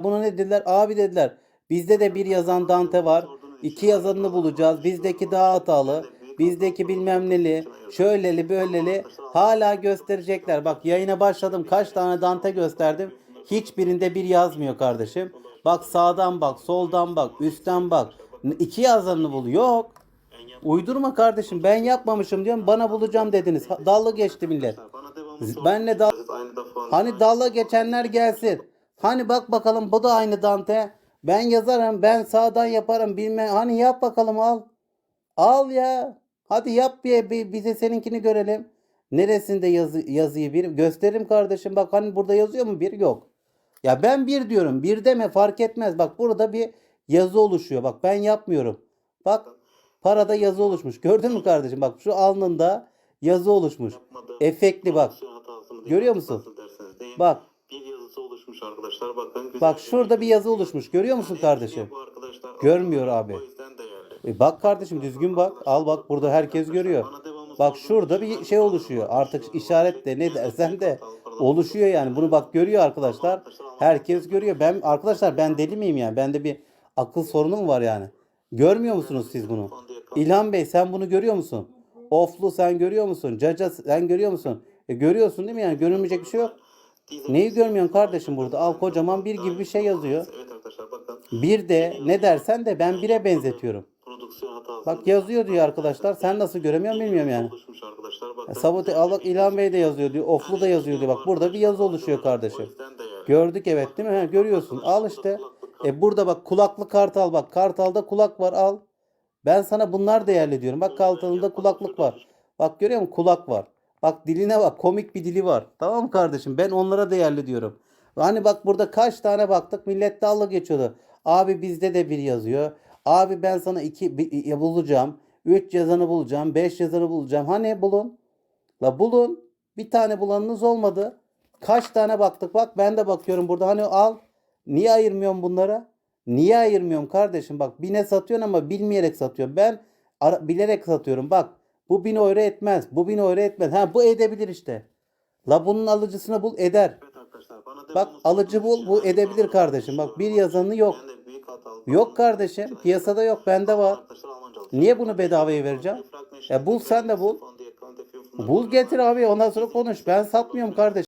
Buna ne dediler? Abi dediler. Bizde de bir yazan Dante var. İki yazanını bulacağız. Bizdeki daha hatalı. Bizdeki bilmem neli. Şöyleli böyleli. Hala gösterecekler. Bak yayına başladım. Kaç tane Dante gösterdim. Hiçbirinde bir yazmıyor kardeşim. Bak sağdan bak, soldan bak, üstten bak. İki yazanını bul. Yok. Uydurma kardeşim. Ben yapmamışım diyorum. Bana bulacağım dediniz. Dalga geçti millet. Benle dal. Hani dalga geçenler gelsin. Hani bak bakalım bu da aynı Dante. Ben yazarım, ben sağdan yaparım bilmem. Hani yap bakalım al. Al ya. Hadi yap bir, bir bize seninkini görelim. Neresinde yazı, yazıyı bir gösteririm kardeşim. Bak hani burada yazıyor mu bir yok. Ya ben bir diyorum. Bir deme fark etmez. Bak burada bir yazı oluşuyor. Bak ben yapmıyorum. Bak parada yazı oluşmuş. Gördün mü kardeşim? Bak şu alnında yazı oluşmuş. Yapmadığı Efektli bak. Görüyor musun? Bak. Oluşmuş arkadaşlar. Bakın. güzel Bak şurada bir yazı oluşmuş. Görüyor musun kardeşim? Görmüyor abi. E bak kardeşim düzgün bak. Al bak burada herkes görüyor. Bak şurada bir şey oluşuyor. Artık işaret de ne dersen de oluşuyor yani. Bunu bak görüyor arkadaşlar. Herkes görüyor. Ben arkadaşlar ben deli miyim yani? Bende bir akıl sorunu mu var yani? Görmüyor musunuz siz bunu? İlhan Bey sen bunu görüyor musun? Oflu sen görüyor musun? Caca sen görüyor musun? E görüyorsun değil mi yani? Görünmeyecek bir şey yok. Neyi görmüyorsun kardeşim burada? Al kocaman bir gibi bir şey yazıyor. Bir de ne dersen de ben bire benzetiyorum. Bak yazıyor diyor arkadaşlar. Sen nasıl göremiyorsun bilmiyorum yani. E, Sabote al bak İlhan Bey de yazıyor diyor. Oflu da yazıyor diyor. Bak burada bir yazı oluşuyor kardeşim. Gördük evet değil mi? Ha, görüyorsun. Al işte. E burada bak kulaklı kartal bak. Kartalda kulak var al. Ben sana bunlar değerli diyorum. Bak kartalında kulaklık var. Bak görüyor musun? Kulak var. Bak diline bak. Komik bir dili var. Tamam kardeşim? Ben onlara değerli diyorum. Hani bak burada kaç tane baktık. Millet dalga geçiyordu. Abi bizde de bir yazıyor. Abi ben sana iki bir- bulacağım. Üç yazanı bulacağım. Beş yazanı bulacağım. Hani bulun. La bulun. Bir tane bulanınız olmadı. Kaç tane baktık bak ben de bakıyorum burada hani al. Niye ayırmıyorum bunlara? Niye ayırmıyorum kardeşim bak bine satıyorsun ama bilmeyerek satıyorsun. Ben bilerek satıyorum bak. Bu bin euro etmez. Bu bin euro etmez. Ha bu edebilir işte. La bunun alıcısını bul eder. Evet arkadaşlar, bana Bak alıcı sorduğunuz bul bu edebilir kardeşim. Bak bir yazanı yok. Yok kardeşim. Piyasada yok. Bende var. Niye bunu bedavaya vereceğim? E bul sen de bul. Bul getir abi ondan sonra konuş. Ben satmıyorum kardeşim.